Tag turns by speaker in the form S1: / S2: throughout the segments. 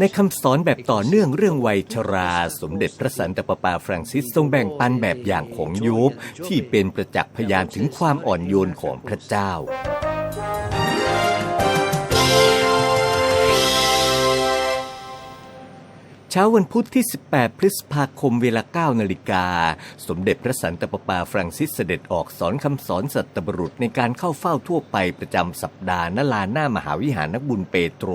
S1: ในคำสอนแบบต่อเนื่องเรื่องวัยชรา สมเด็จพระสันตะปาปาฟรังซิสทรงแบ่งปันแบบอย่างของโยบที่เป็นประจักษ์พยานถึงความอ่อนโยนของพระเจ้าเช้าวันพุธที่ 18 พฤษภาคมเวลา 9 นาฬิกา สมเด็จพระสันตะปาปาฟรังซิสเสด็จออกสอนคำสอนสัตบรุษในการเข้าเฝ้าทั่วไปประจำสัปดาห์ณลานหน้ามหาวิหารนักบุญเปโตร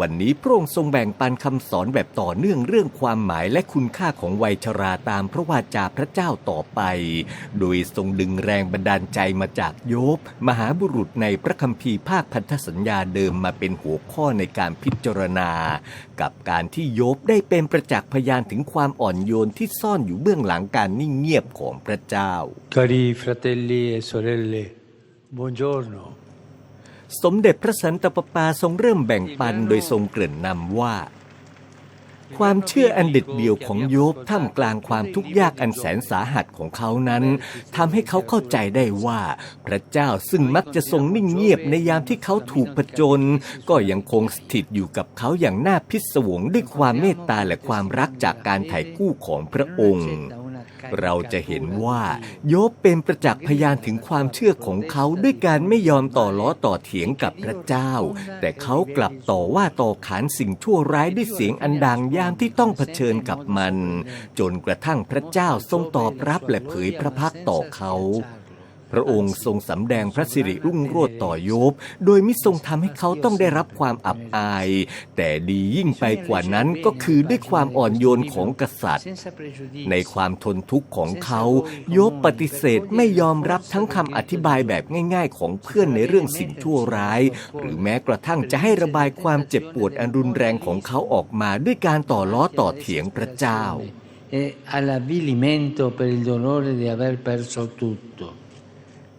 S1: วันนี้พระองค์ทรงแบ่งปันคำสอนแบบต่อเนื่องเรื่องความหมายและคุณค่าของวัยชราตามพระวาจาพระเจ้าต่อไป โดยทรงดึงแรงบันดาลใจมาจากโยบ มหาบุรุษในพระคัมภีร์ภาคพันธสัญญาเดิมมาเป็นหัวข้อในการพิจารณา กับการที่โยบได้เป็นประจักษ์พยานถึงความอ่อนโยนที่ซ่อนอยู่เบื้องหลังการนิ่งเงียบของพระเจ้า
S2: Cari fratelli e sorelle, buongiorno.
S1: สมเด็จพระสันตะปาปาทรงเริ่มแบ่งปันโดยทรงเกริ่นนำว่า ความเชื่ออันเด็ดเดี่ยวของโยบท่ามกลางความทุกข์ยากอันแสนสาหัสของเขานั้นทำให้เขาเข้าใจได้ว่า พระเจ้าซึ่งมักจะทรงนิ่งเงียบในยามที่เขาถูกผจญก็ยังคงสถิตอยู่กับเขาอย่างน่าพิศวงด้วยความเมตตาและความรักจากการไถ่กู้ของพระองค์ เราจะเห็นว่า โยบเป็นประจักษ์พยานถึงความเชื่อของเขาด้วยการไม่ยอมต่อล้อต่อเถียงกับพระเจ้า แต่เขากลับต่อว่าต่อขานสิ่งชั่วร้ายด้วยเสียงอันดังยามที่ต้องเผชิญกับมัน จนกระทั่งพระเจ้าทรงตอบรับและเผยพระพักตร์ต่อเขา พระองค์ทรงสำแดงพระสิริรุ่งโรจน์ต่อโยบ โดยไมิทรงทำให้เขาต้องได้รับความอับอาย แต่ดียิ่งไปกว่านั้นก็คือด้วยความอ่อนโยนของกษัตริย์ ในความทนทุกข์ของเขาโยบปฏิเสธไม่ยอมรับทั้งคำอธิบายแบบง่าย ๆ ของเพื่อนในเรื่องสิ่งชั่วร้าย หรือแม้กระทั่งจะให้ระบายความเจ็บปวดอันรุนแรงของเขาออกมาด้วยการต่อล้อต่อเถียงพระเจ้า
S2: E all'avvilimento per il dolore di aver perso tutto.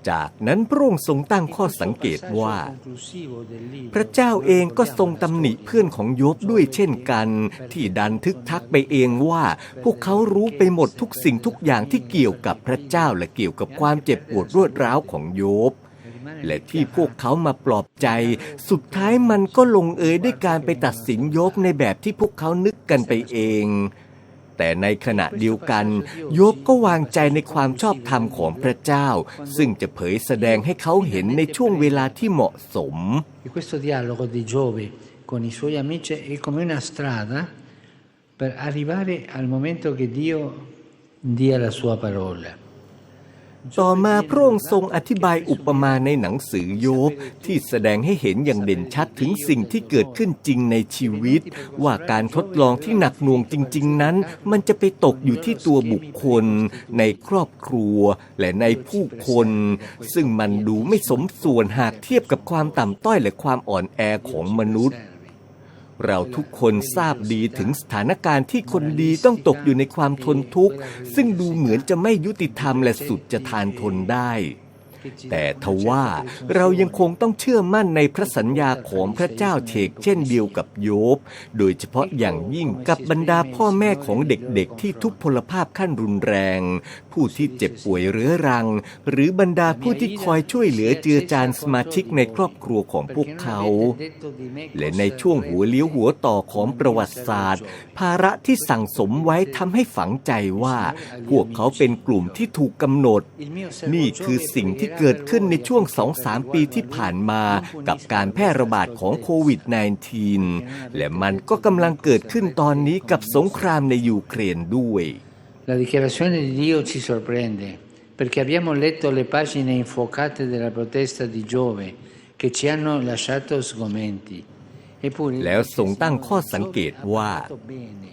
S1: จากนั้นพระองค์ทรงตั้งข้อสังเกตว่า พระเจ้าเองก็ทรงตำหนิเพื่อนของโยบด้วยเช่นกัน ที่ดันทึกทักไปเองว่า พวกเขารู้ไปหมดทุกสิ่งทุกอย่างที่เกี่ยวกับพระเจ้าและเกี่ยวกับความเจ็บปวดรวดร้าวของโยบและที่พวกเขามาปลอบใจ สุดท้ายมันก็ลงเอยด้วยการไปตัดสินโยบในแบบที่พวกเขานึกกันไปเอง แต่ในขณะเดียวกัน โยบก็วางใจในความชอบธรรมของพระเจ้า ซึ่งจะเผยแสดงให้เขาเห็นในช่วงเวลาที่เหมาะสม
S2: E questo dialogo di Giove con i suoi amici è come una strada per arrivare al momento che Dio dia la sua parola.
S1: ต่อมาพระองค์ทรงอธิบายอุปมาในหนังสือโยบที่แสดงให้เห็นอย่างเด่นชัดถึงสิ่งที่เกิดขึ้นจริงในชีวิต ว่าการทดลองที่หนักหน่วงจริง ๆ นั้น มันจะไปตกอยู่ที่ตัวบุคคล ในครอบครัว และในผู้คน ซึ่งมันดูไม่สมส่วนหากเทียบกับความต่ำต้อยและความอ่อนแอของมนุษย์ เราทุกคนทราบดีถึงสถานการณ์ที่คนดีต้องตกอยู่ในความทนทุกข์ ซึ่งดูเหมือนจะไม่ยุติธรรมและสุดจะทานทนได้ แต่ทว่าเรายังคงต้องเชื่อมั่นในพระสัญญาของพระเจ้าเชกเช่นเดียวกับโยบ โดยเฉพาะอย่างยิ่งกับบรรดาพ่อแม่ของเด็กๆ ที่ทุกพลภาพขั้นรุนแรง ผู้ที่เจ็บป่วยเรื้อรัง หรือบรรดาผู้ที่คอยช่วยเหลือเจือจานสมาชิกในครอบครัวของพวกเขา และในช่วงหัวเลี้ยวหัวต่อของประวัติศาสตร์ ภาระที่สั่งสมไว้ทำให้ฝังใจว่า พวกเขาเป็นกลุ่มที่ถูกกำหนด นี่คือสิ่งที่เกิดขึ้นในช่วง2-3ปีที่ผ่านมากับการแพร่ระบาดของโควิด -19 และมันก็กำลังเกิดขึ้นตอนนี้กับสงครามในยูเครนด้วย
S2: La dichiarazione di Dio ci sorprende perché abbiamo letto le pagine infuocate della protesta di Giove che ci hanno lasciato sgomenti. Eppure
S1: แล้วทรงตั้งข้อสังเกตว่า
S2: Giove ha fatto bene.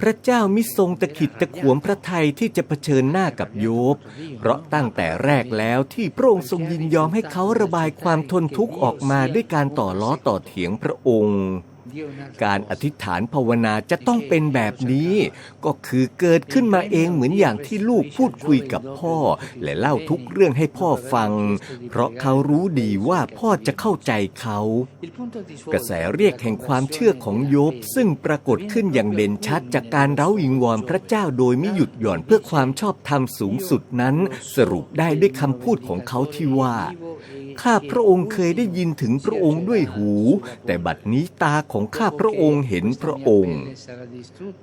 S1: พระเจ้ามิทรงตะขิดตะขวมพระทัยที่จะเผชิญหน้ากับโยบ เพราะตั้งแต่แรกแล้วที่พระองค์ทรงยินยอมให้เขาระบายความทนทุกข์ออกมาด้วยการต่อล้อต่อเถียงพระองค์ การอธิษฐานภาวนาจะต้องเป็นแบบนี้ ก็คือเกิดขึ้นมาเองเหมือนอย่างที่ลูกพูดคุยกับพ่อ และเล่าทุกเรื่องให้พ่อฟัง เพราะเขารู้ดีว่าพ่อจะเข้าใจเขา กระแสเรียกแห่งความเชื่อของโยบซึ่งปรากฏขึ้นอย่างเด่นชัดจากการเร้าวิงวอนพระเจ้าโดยไม่หยุดหย่อนเพื่อความชอบธรรมสูงสุดนั้น สรุปได้ด้วยคำพูดของเขาที่ว่า ข้าพระองค์เคยได้ยินถึงพระองค์ด้วยหู แต่บัดนี้ตาของข้าพระองค์เห็นพระองค์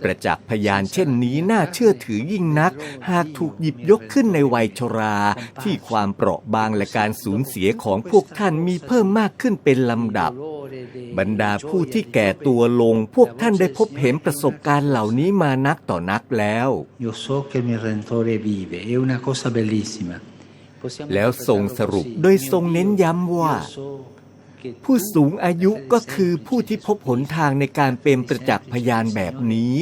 S1: ประจักษ์พยานเช่นนี้น่าเชื่อถือยิ่งนัก หากถูกหยิบยกขึ้นในวัยชราที่ความเปราะบางและการสูญเสียของพวกท่านมีเพิ่มมากขึ้นเป็นลำดับ บรรดาผู้ที่แก่ตัวลงพวกท่านได้พบเห็นประสบการณ์เหล่านี้มานักต่อนักแล้ว
S2: Io so che il mio Redentore vive, è una cosa bellissima. Possiamo
S1: แล้วทรงสรุปโดยทรงเน้นย้ำว่า
S2: Io so che
S1: ผู้สูงอายุก็คือผู้ที่พบหนทางในการเป็นประจักษ์พยานแบบนี้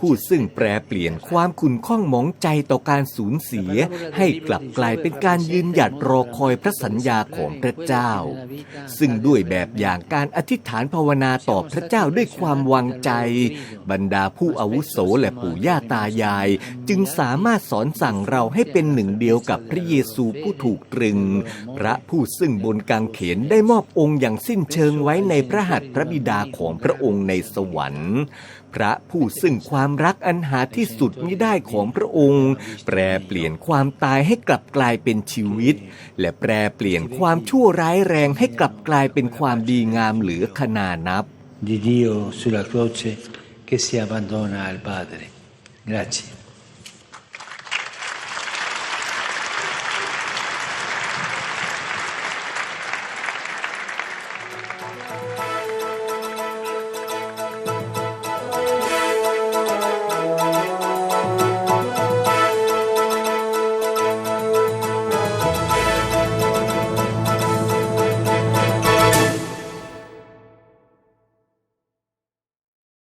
S1: ผู้ซึ่งแปรเปลี่ยนความขุ่นข้องหมองใจต่อการสูญเสีย ให้กลับกลายเป็นการยืนหยัดรอคอยพระสัญญาของพระเจ้า ซึ่งด้วยแบบอย่างการอธิษฐานภาวนาต่อพระเจ้าด้วยความวางใจ บรรดาผู้อาวุโสและปู่ย่าตายาย จึงสามารถสอนสั่งเราให้เป็นหนึ่งเดียวกับพระเยซูผู้ถูกตรึง พระผู้ซึ่งบนกางเขนได้มอบองค์อย่างสิ้นเชิงไว้ในพระหัตถ์พระบิดาของพระองค์ในสวรรค์ พระผู้ซึ่งความรักอันหาที่สุดมิได้ของพระองค์ แปรเปลี่ยนความตายให้กลับกลายเป็นชีวิต และแปรเปลี่ยนความชั่วร้ายแรงให้กลับกลายเป็นความดีงามเหลือขนานับ
S2: di Dio sulla croce che si abbandona al Padre. Grazie.